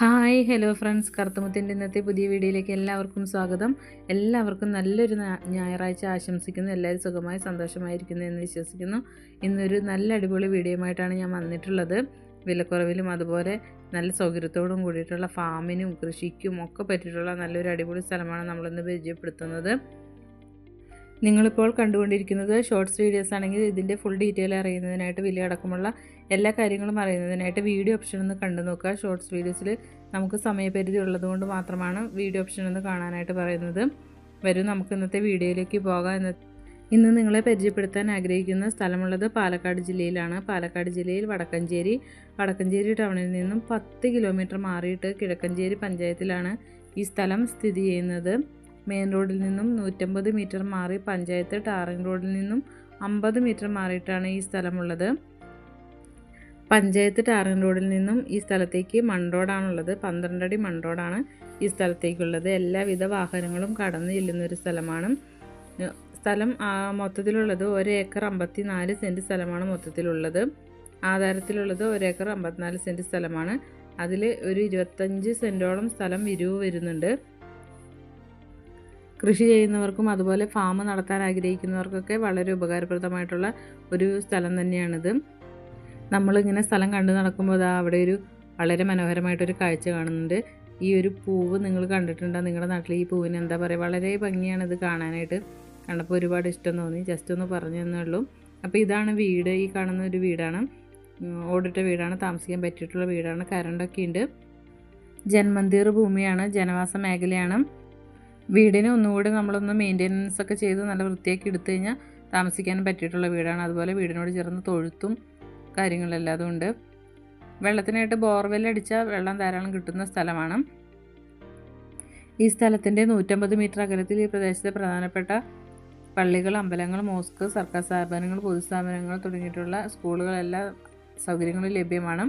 Hi hello friends. കറുത്തമുത്തിന്റെ ഇന്നത്തെ പുതിയ വീഡിയോയിലേക്ക് എല്ലാവർക്കും സ്വാഗതം. എല്ലാവർക്കും നല്ലൊരു ഞായറാഴ്ച ആശംസിക്കുന്നു. എല്ലാവരും സുഖമായി സന്തോഷമായിരിക്കുന്നു എന്ന് വിശ്വസിക്കുന്നു. ഇന്നൊരു നല്ല അടിപൊളി വീഡിയോയുമായിട്ടാണ് ഞാൻ വന്നിട്ടുള്ളത്. വിലക്കുറവിലും അതുപോലെ നല്ല സൗകര്യത്തോടും കൂടിയിട്ടുള്ള ഫാമിനും കൃഷിക്കും ഒക്കെ പറ്റിയിട്ടുള്ള നല്ലൊരു അടിപൊളി സ്ഥലമാണ് നമ്മളിന്ന് പരിചയപ്പെടുത്തുന്നത്. നിങ്ങളിപ്പോൾ കണ്ടുകൊണ്ടിരിക്കുന്നത് ഷോർട്സ് വീഡിയോസ് ആണെങ്കിൽ ഇതിന്റെ ഫുൾ ഡീറ്റെയിൽ അറിയുന്നതിനായിട്ട് വില അടക്കമുള്ള എല്ലാ കാര്യങ്ങളും അറിയുന്നതിനായിട്ട് വീഡിയോ ഓപ്ഷൻ ഒന്ന് കണ്ടു നോക്കുക. ഷോർട്സ് വീഡിയോസിൽ നമുക്ക് സമയപരിധി ഉള്ളതുകൊണ്ട് മാത്രമാണ് വീഡിയോ ഓപ്ഷൻ ഒന്ന് കാണാനായിട്ട് പറയുന്നത്. വരും നമുക്ക് ഇന്നത്തെ വീഡിയോയിലേക്ക് പോകാം. എന്ന ഇന്ന് നിങ്ങളെ പരിചയപ്പെടുത്താൻ ആഗ്രഹിക്കുന്ന സ്ഥലമുള്ളത് പാലക്കാട് ജില്ലയിലാണ്. പാലക്കാട് ജില്ലയിൽ വടക്കഞ്ചേരി. വടക്കഞ്ചേരി ടൗണിൽ നിന്നും പത്ത് കിലോമീറ്റർ മാറിയിട്ട് കിഴക്കഞ്ചേരി പഞ്ചായത്തിലാണ് ഈ സ്ഥലം സ്ഥിതി ചെയ്യുന്നത്. മെയിൻ റോഡിൽ നിന്നും നൂറ്റമ്പത് മീറ്റർ മാറി പഞ്ചായത്ത് ടാറിംഗ് റോഡിൽ നിന്നും അമ്പത് മീറ്റർ മാറിയിട്ടാണ് ഈ സ്ഥലമുള്ളത്. പഞ്ചായത്ത് ടാറിംഗ് റോഡിൽ നിന്നും ഈ സ്ഥലത്തേക്ക് മൺറോഡാണുള്ളത് പന്ത്രണ്ടടി മൺറോഡാണ് ഈ സ്ഥലത്തേക്കുള്ളത്. എല്ലാവിധ വാഹനങ്ങളും കടന്നു ചെല്ലുന്ന ഒരു സ്ഥലമാണ്. സ്ഥലം മൊത്തത്തിലുള്ളത് ഒരു ഏക്കർ അമ്പത്തി നാല് സെന്റ് സ്ഥലമാണ് മൊത്തത്തിലുള്ളത്. ആധാരത്തിലുള്ളത് ഒരു ഏക്കർ അമ്പത്തിനാല് സെന്റ് സ്ഥലമാണ്. അതിൽ ഒരു ഇരുപത്തഞ്ച് സെന്റോളം സ്ഥലം വിരിവ് വരുന്നുണ്ട്. കൃഷി ചെയ്യുന്നവർക്കും അതുപോലെ ഫാം നടത്താൻ ആഗ്രഹിക്കുന്നവർക്കൊക്കെ വളരെ ഉപകാരപ്രദമായിട്ടുള്ള ഒരു സ്ഥലം തന്നെയാണിത്. നമ്മളിങ്ങനെ സ്ഥലം കണ്ടു നടക്കുമ്പോൾ അവിടെ ഒരു വളരെ മനോഹരമായിട്ടൊരു കാഴ്ച കാണുന്നുണ്ട്. ഈ ഒരു പൂവ് നിങ്ങൾ കണ്ടിട്ടുണ്ടോ? നിങ്ങളുടെ നാട്ടിൽ ഈ പൂവിന് എന്താ പറയുക വളരെ ഭംഗിയാണ് ഇത് കാണാനായിട്ട്. കണ്ടപ്പോൾ ഒരുപാട് ഇഷ്ടം തോന്നി. ജസ്റ്റ് ഒന്ന് പറഞ്ഞു തന്നേ ഉള്ളൂ. അപ്പോൾ ഇതാണ് വീട്. ഈ കാണുന്ന ഒരു വീടാണ്. ഓടിട്ട വീടാണ്. താമസിക്കാൻ പറ്റിയിട്ടുള്ള വീടാണ്. കരണ്ടൊക്കെ ഉണ്ട്. ജന്മന്തിർ ഭൂമിയാണ്. ജനവാസ മേഖലയാണ്. വീടിന് ഒന്നുകൂടി നമ്മളൊന്ന് മെയിന്റെനൻസ് ഒക്കെ ചെയ്ത് നല്ല വൃത്തിയാക്കി എടുത്തു കഴിഞ്ഞാൽ താമസിക്കാനും പറ്റിയിട്ടുള്ള വീടാണ്. അതുപോലെ വീടിനോട് ചേർന്ന് തൊഴുത്തും കാര്യങ്ങളെല്ലാം ഉണ്ട് വെള്ളത്തിനായിട്ട് ബോർവെൽ അടിച്ചാൽ വെള്ളം ധാരാളം കിട്ടുന്ന സ്ഥലമാണ്. ഈ സ്ഥലത്തിന്റെ നൂറ്റമ്പത് മീറ്റർ അകലത്തിൽ ഈ പ്രദേശത്തെ പ്രധാനപ്പെട്ട പള്ളികൾ അമ്പലങ്ങൾ മോസ്ക് സർക്കാർ സ്ഥാപനങ്ങൾ പൊതുസ്ഥാപനങ്ങൾ തുടങ്ങിയിട്ടുള്ള സ്കൂളുകളെല്ലാം സൗകര്യങ്ങളും ലഭ്യമാണ്.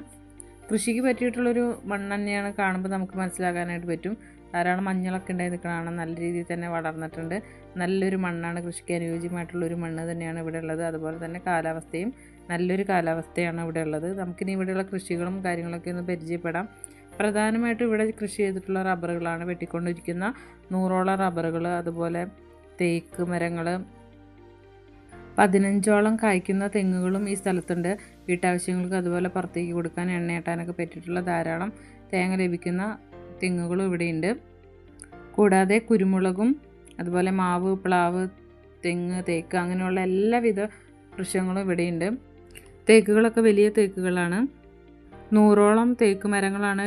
കൃഷിക്ക് പറ്റിയിട്ടുള്ളൊരു മണ്ണ് തന്നെയാണ് കാണുമ്പോൾ നമുക്ക് മനസ്സിലാക്കാനായിട്ട് പറ്റും. ധാരാളം മഞ്ഞളൊക്കെ ഉണ്ടായി നിൽക്കണതാണ് നല്ല രീതിയിൽ തന്നെ വളർന്നിട്ടുണ്ട്. നല്ലൊരു മണ്ണാണ്. കൃഷിക്ക് അനുയോജ്യമായിട്ടുള്ളൊരു മണ്ണ് തന്നെയാണ് ഇവിടെ ഉള്ളത്. അതുപോലെ തന്നെ കാലാവസ്ഥയും നല്ലൊരു കാലാവസ്ഥയാണ് ഇവിടെ ഉള്ളത്. നമുക്കിനി ഇവിടെയുള്ള കൃഷികളും കാര്യങ്ങളൊക്കെ ഒന്ന് പരിചയപ്പെടാം. പ്രധാനമായിട്ടും ഇവിടെ കൃഷി ചെയ്തിട്ടുള്ള റബ്ബറുകളാണ് വെട്ടിക്കൊണ്ടിരിക്കുന്ന. നൂറോളം റബ്ബറുകൾ അതുപോലെ തേക്ക് മരങ്ങൾ പതിനഞ്ചോളം കായ്ക്കുന്ന തെങ്ങുകളും ഈ സ്ഥലത്തുണ്ട്. വീട്ടാവശ്യങ്ങൾക്ക് അതുപോലെ പുറത്തേക്ക് കൊടുക്കാൻ എണ്ണയാട്ടാനൊക്കെ പറ്റിയിട്ടുള്ള ധാരാളം തേങ്ങ ലഭിക്കുന്ന തെങ്ങുകളും ഇവിടെയുണ്ട്. കൂടാതെ കുരുമുളകും അതുപോലെ മാവ് പ്ലാവ് തെങ്ങ് തേക്ക് അങ്ങനെയുള്ള എല്ലാവിധ വൃക്ഷങ്ങളും ഇവിടെയുണ്ട്. തേക്കുകളൊക്കെ വലിയ തേക്കുകളാണ്. നൂറോളം തേക്ക് മരങ്ങളാണ്